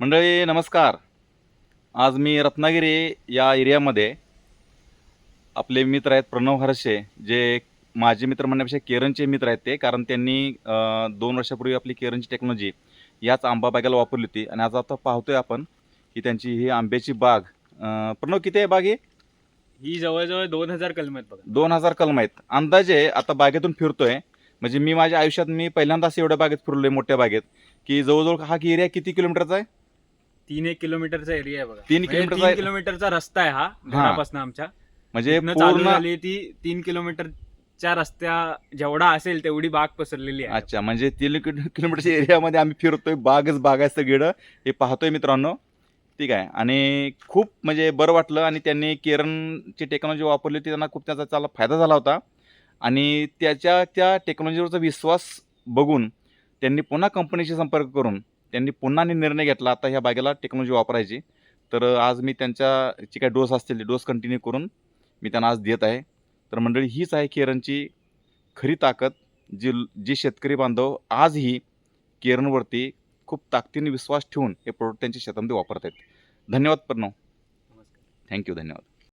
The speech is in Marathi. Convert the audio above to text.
मंडळी नमस्कार. आज मी रत्नागिरी या एरियामध्ये आपले मित्र आहेत प्रणव हरशे जे माझे मित्र म्हणण्यापेक्षा केरनचे मित्र आहेत ते कारण त्यांनी दोन वर्षापूर्वी आपली केरनची टेक्नॉलॉजी याच आंबा बागेला वापरली होती. आणि आज आता पाहतोय आपण की त्यांची ही आंब्याची बाग प्रणव किती आहे बाग ही? ही जवळजवळ दोन हजार कलम आहेत बघा. दोन हजार कलम आहेत. अंदाजे आता बागेतून फिरतोय. म्हणजे मी माझ्या आयुष्यात मी पहिल्यांदा असं एवढ्या बागेत फिरलोय मोठ्या बागेत. की जवळजवळ हा एरिया किती किलोमीटरचा आहे? तीन एक किलोमीटरचा एरिया आहे बघा. तीन म्हणजे किलोमीटरचा आहे. किलोमीटरचा रस्ता आहे हा घरापासून आमच्या. म्हणजे इथनं चालू पूर्ण झाली ती तीन किलोमीटरच्या रस्त्या जेवढा असेल तेवढी बाग पसरलेली आहे. अच्छा म्हणजे तीन किलो- किलोमीटरच्या एरियामध्ये आम्ही फिरतोय बागच बाग आहे हे पाहतोय मित्रांनो. ठीक आहे. आणि खूप म्हणजे बरं वाटलं आणि त्यांनी केरनची टेक्नॉलॉजी वापरली होती त्यांना खूप त्याचा चांगला फायदा झाला होता. आणि त्याच्या त्या टेक्नॉलॉजीवरचा विश्वास बघून त्यांनी पुन्हा कंपनीशी संपर्क करून त्यांनी पुन्हा निर्णय घेतला. आता ह्या बागेला टेक्नॉलॉजी वापरायची. तर आज मी त्यांच्या जी काही डोस असतील ते डोस कंटिन्यू करून मी त्यांना आज देत आहे. तर मंडळी हीच आहे केरनची खरी ताकद जी जी शेतकरी बांधव आजही केरनवरती खूप ताकदीने विश्वास ठेवून हे प्रोडक्ट त्यांच्या शेतामध्ये वापरत आहेत. धन्यवाद प्रणव. नमस्कार. थँक्यू धन्यवाद.